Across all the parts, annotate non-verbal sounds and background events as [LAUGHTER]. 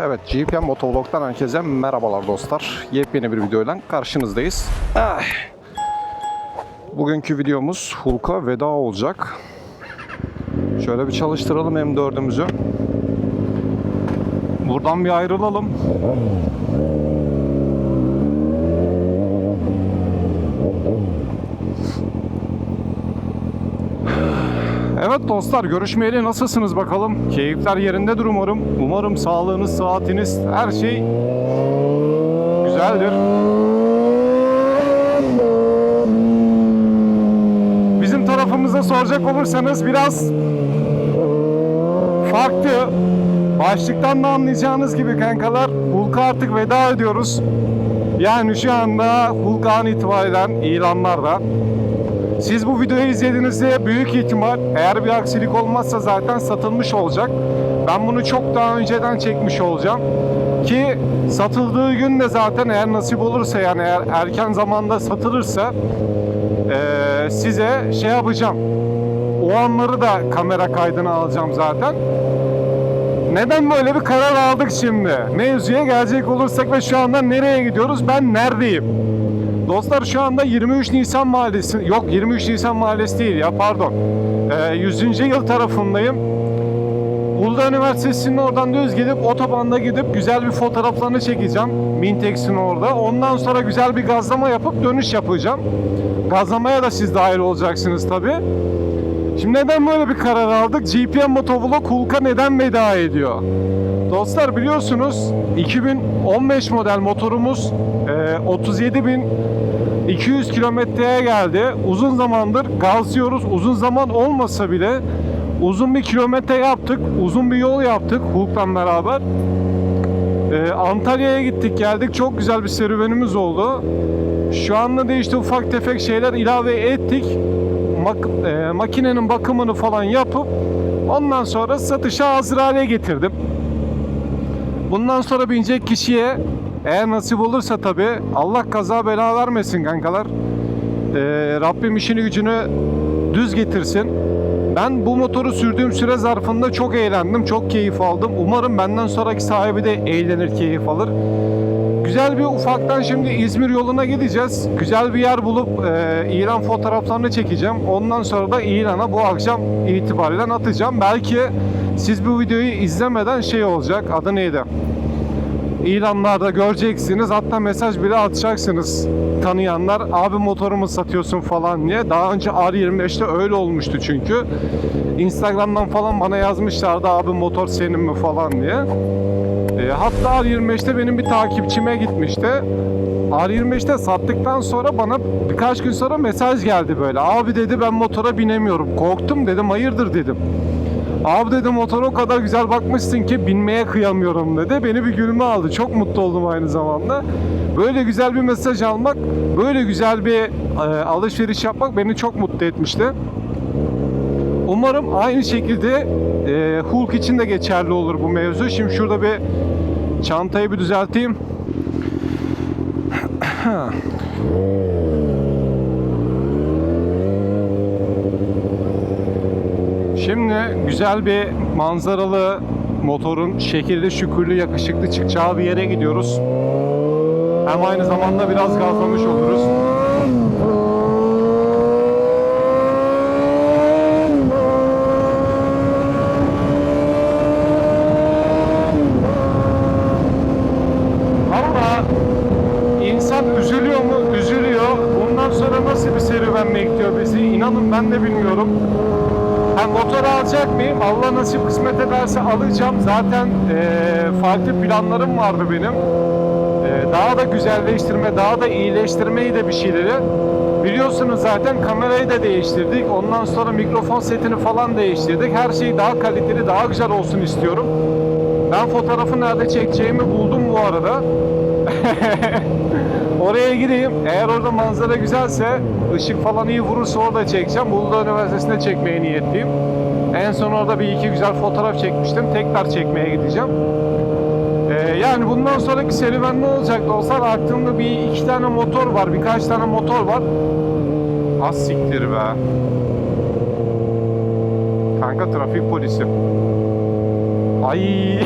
Evet GPM Motovlog'dan herkese merhabalar dostlar. Yepyeni bir videoyla karşınızdayız. Ay. Bugünkü videomuz Hulk'a veda olacak. Şöyle bir çalıştıralım M4'ümüzü. Buradan bir ayrılalım. Evet dostlar görüşmeyeli nasılsınız bakalım? Keyifler yerindedir umarım. Umarım sağlığınız, saatiniz, her şey güzeldir. Bizim tarafımıza soracak olursanız biraz farklı. Başlıktan da anlayacağınız gibi kankalar Hulk'a artık veda ediyoruz. Yani şu anda Hulk an itibaren ilanlarda. Siz bu videoyu izlediğinizde büyük ihtimal eğer bir aksilik olmazsa zaten satılmış olacak. Ben bunu çok daha önceden çekmiş olacağım. Ki satıldığı gün de zaten eğer nasip olursa yani eğer erken zamanda satılırsa eee, size şey yapacağım. O anları da kamera kaydına alacağım zaten. Neden böyle bir karar aldık şimdi? Mevzuya gelecek olursak ve şu anda nereye gidiyoruz? Ben neredeyim? Dostlar şu anda 23 Nisan Mahallesi, yok 23 Nisan Mahallesi değil ya pardon. Ee, 100. yıl tarafındayım. Uludağ Üniversitesi'nin oradan düz gidip otobanda gidip güzel bir fotoğraflarını çekeceğim. Mintex'in orada. Ondan sonra güzel bir gazlama yapıp dönüş yapacağım. Gazlamaya da siz dahil olacaksınız tabi. Şimdi neden böyle bir karar aldık? GPM Motovlog Hulk'a neden veda ediyor? Dostlar biliyorsunuz 2015 model motorumuz e, 37.200 kilometreye geldi. Uzun zamandır gazlıyoruz. Uzun zaman olmasa bile uzun bir kilometre yaptık. Uzun bir yol yaptık Hulk'la beraber. E, Antalya'ya gittik geldik. Çok güzel bir serüvenimiz oldu. Şu anda da işte ufak tefek şeyler ilave ettik. Mak- e, makinenin bakımını falan yapıp ondan sonra satışa hazır hale getirdim. Bundan sonra binecek kişiye eğer nasip olursa tabi Allah kaza bela vermesin kankalar. Ee, Rabbim işini gücünü düz getirsin. Ben bu motoru sürdüğüm süre zarfında çok eğlendim, çok keyif aldım. Umarım benden sonraki sahibi de eğlenir, keyif alır. Güzel bir ufaktan şimdi İzmir yoluna gideceğiz. Güzel bir yer bulup e, İran fotoğraflarını çekeceğim. Ondan sonra da İran'a bu akşam itibariyle atacağım. Belki siz bu videoyu izlemeden şey olacak. Adı neydi? İlanlarda göreceksiniz. Hatta mesaj bile atacaksınız tanıyanlar. Abi motorumu satıyorsun falan diye. Daha önce R25'te öyle olmuştu çünkü. Instagram'dan falan bana yazmışlardı abi motor senin mi falan diye. E, hatta R25'te benim bir takipçime gitmişti. R25'te sattıktan sonra bana birkaç gün sonra mesaj geldi böyle. Abi dedi ben motora binemiyorum. Korktum dedim hayırdır dedim. Abi dedi motora o kadar güzel bakmışsın ki binmeye kıyamıyorum dedi. Beni bir gülme aldı. Çok mutlu oldum aynı zamanda. Böyle güzel bir mesaj almak, böyle güzel bir e, alışveriş yapmak beni çok mutlu etmişti. Umarım aynı şekilde e, Hulk için de geçerli olur bu mevzu. Şimdi şurada bir çantayı bir düzelteyim. [CLEARS THROAT] Güzel bir manzaralı motorun şekilli şükürlü yakışıklı çıkacağı bir yere gidiyoruz. Hem aynı zamanda biraz gazlamış oluruz. Ama insan üzülüyor mu? Üzülüyor. Bundan sonra nasıl bir serüven bekliyor bizi? İnanın ben de bilmiyorum. Motor alacak mıyım? Allah nasip kısmet ederse alacağım. Zaten eee, farklı planlarım vardı benim. Eee, daha da güzelleştirme, daha da iyileştirmeyi de bir şeyleri. Biliyorsunuz zaten kamerayı da değiştirdik. Ondan sonra mikrofon setini falan değiştirdik. Her şey daha kaliteli, daha güzel olsun istiyorum. Ben fotoğrafı nerede çekeceğimi buldum bu arada. [LAUGHS] Oraya gideyim. Eğer orada manzara güzelse, ışık falan iyi vurursa orada çekeceğim. Uludağ Üniversitesi'nde çekmeye niyetliyim. En son orada bir iki güzel fotoğraf çekmiştim. Tekrar çekmeye gideceğim. Ee, yani bundan sonraki serüven ne olacak dostlar? Aklımda bir iki tane motor var, birkaç tane motor var. Az siktir be. Kanka trafik polisi. Ay. [LAUGHS]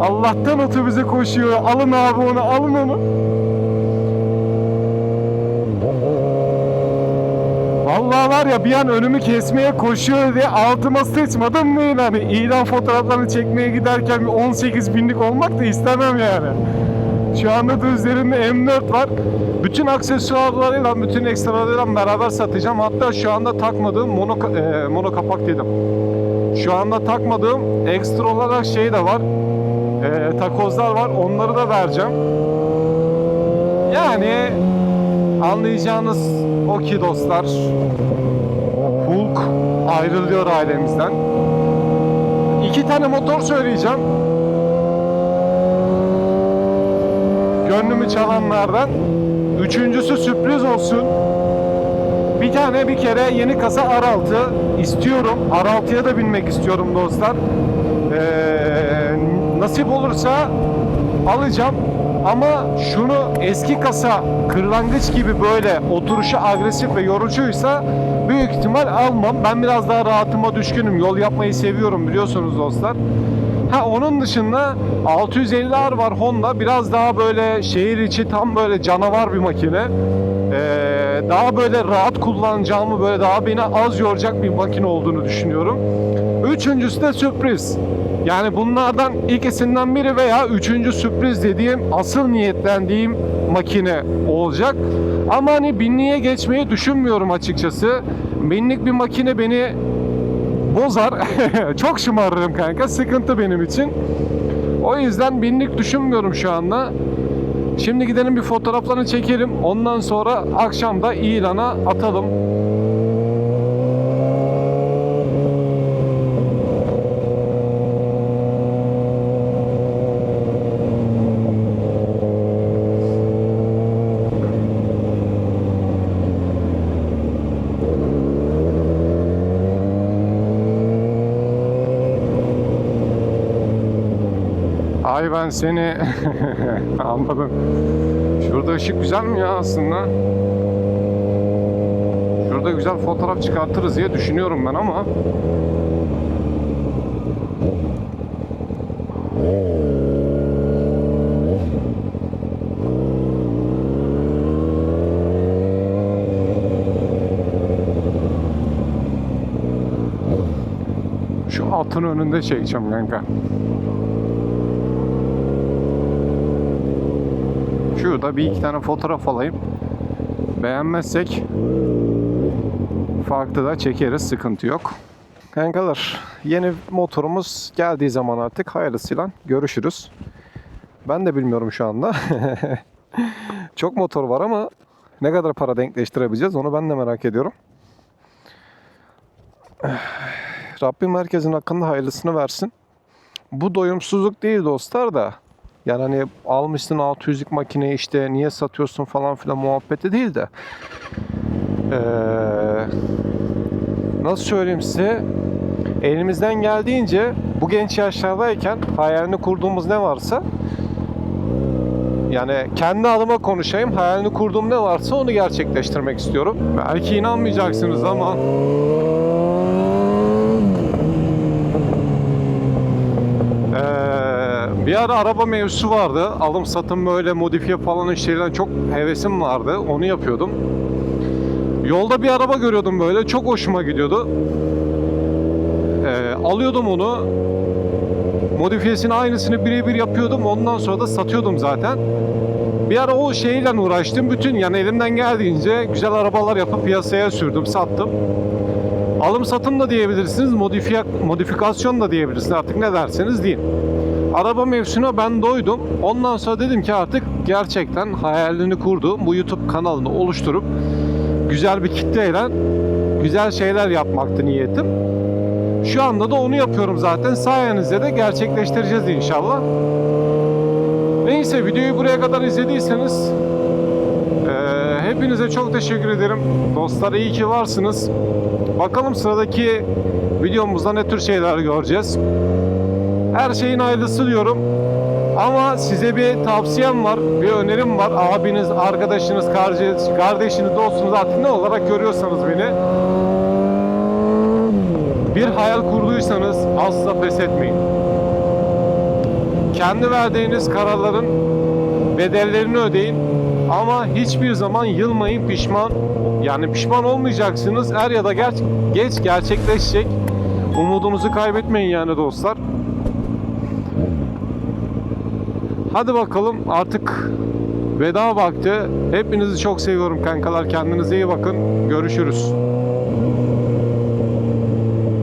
Allah'tan otobüse koşuyor. Alın abi onu, alın onu. Vallahi ya bir an önümü kesmeye koşuyor diye altıma sıçmadım değil hani ilan fotoğraflarını çekmeye giderken bir 18 binlik olmak da istemem yani. Şu anda da üzerinde M4 var. Bütün aksesuarlarıyla, bütün ekstralarıyla beraber satacağım. Hatta şu anda takmadığım mono, e, mono kapak dedim. Şu anda takmadığım ekstra olarak şey de var. E, takozlar var. Onları da vereceğim. Yani anlayacağınız o ki dostlar. Ayrılıyor ailemizden. İki tane motor söyleyeceğim. Gönlümü çalanlardan. Üçüncüsü sürpriz olsun. Bir tane bir kere yeni kasa R6 istiyorum. R6'ya da binmek istiyorum dostlar. Ee, nasip olursa alacağım. Ama şunu eski kasa kırlangıç gibi böyle oturuşu agresif ve yorucuysa büyük ihtimal almam. Ben biraz daha rahatıma düşkünüm. Yol yapmayı seviyorum biliyorsunuz dostlar. Ha onun dışında 650R var Honda. Biraz daha böyle şehir içi tam böyle canavar bir makine. Ee, daha böyle rahat kullanacağımı böyle daha beni az yoracak bir makine olduğunu düşünüyorum. Üçüncüsü de sürpriz. Yani bunlardan ikisinden biri veya üçüncü sürpriz dediğim asıl niyetlendiğim makine olacak. Ama hani binliğe geçmeyi düşünmüyorum açıkçası. Binlik bir makine beni bozar. [LAUGHS] Çok şımarırım kanka. Sıkıntı benim için. O yüzden binlik düşünmüyorum şu anda. Şimdi gidelim bir fotoğraflarını çekelim. Ondan sonra akşam da ilana atalım. Ay ben seni [LAUGHS] anladım. Şurada ışık güzel mi ya aslında? Şurada güzel fotoğraf çıkartırız diye düşünüyorum ben ama. Şu atın önünde çekeceğim kanka. Şurada bir iki tane fotoğraf alayım. Beğenmezsek farklı da çekeriz. Sıkıntı yok. Kankalar yeni motorumuz geldiği zaman artık hayırlısıyla görüşürüz. Ben de bilmiyorum şu anda. [LAUGHS] Çok motor var ama ne kadar para denkleştirebileceğiz onu ben de merak ediyorum. [SIGHS] Rabbim herkesin hakkında hayırlısını versin. Bu doyumsuzluk değil dostlar da yani hani almışsın 600'lük makineyi işte niye satıyorsun falan filan muhabbeti değil de. Ee, nasıl söyleyeyim size? Elimizden geldiğince bu genç yaşlardayken hayalini kurduğumuz ne varsa yani kendi adıma konuşayım. Hayalini kurduğum ne varsa onu gerçekleştirmek istiyorum. Belki inanmayacaksınız ama bir ara araba mevzusu vardı. Alım satım böyle modifiye falan işlerinden çok hevesim vardı. Onu yapıyordum. Yolda bir araba görüyordum böyle. Çok hoşuma gidiyordu. Ee, alıyordum onu. Modifiyesini aynısını birebir yapıyordum. Ondan sonra da satıyordum zaten. Bir ara o şeyle uğraştım. Bütün yani elimden geldiğince güzel arabalar yapıp piyasaya sürdüm, sattım. Alım satım da diyebilirsiniz, modifiye, modifikasyon da diyebilirsiniz. Artık ne derseniz deyin. Araba mevzusuna ben doydum. Ondan sonra dedim ki artık gerçekten hayalini kurduğum bu YouTube kanalını oluşturup güzel bir kitleyle güzel şeyler yapmaktı niyetim. Şu anda da onu yapıyorum zaten. Sayenizde de gerçekleştireceğiz inşallah. Neyse videoyu buraya kadar izlediyseniz eee, hepinize çok teşekkür ederim. Dostlar iyi ki varsınız. Bakalım sıradaki videomuzda ne tür şeyler göreceğiz. Her şeyin hayırlısı diyorum. Ama size bir tavsiyem var, bir önerim var. Abiniz, arkadaşınız, kardeşiniz, dostunuz artık ne olarak görüyorsanız beni. Bir hayal kurduysanız asla pes etmeyin. kendi verdiğiniz kararların bedellerini ödeyin. Ama hiçbir zaman yılmayın pişman yani pişman olmayacaksınız. Er ya da geç, geç gerçekleşecek. Umudunuzu kaybetmeyin yani dostlar. Hadi bakalım artık veda vakti. Hepinizi çok seviyorum kankalar. Kendinize iyi bakın. Görüşürüz.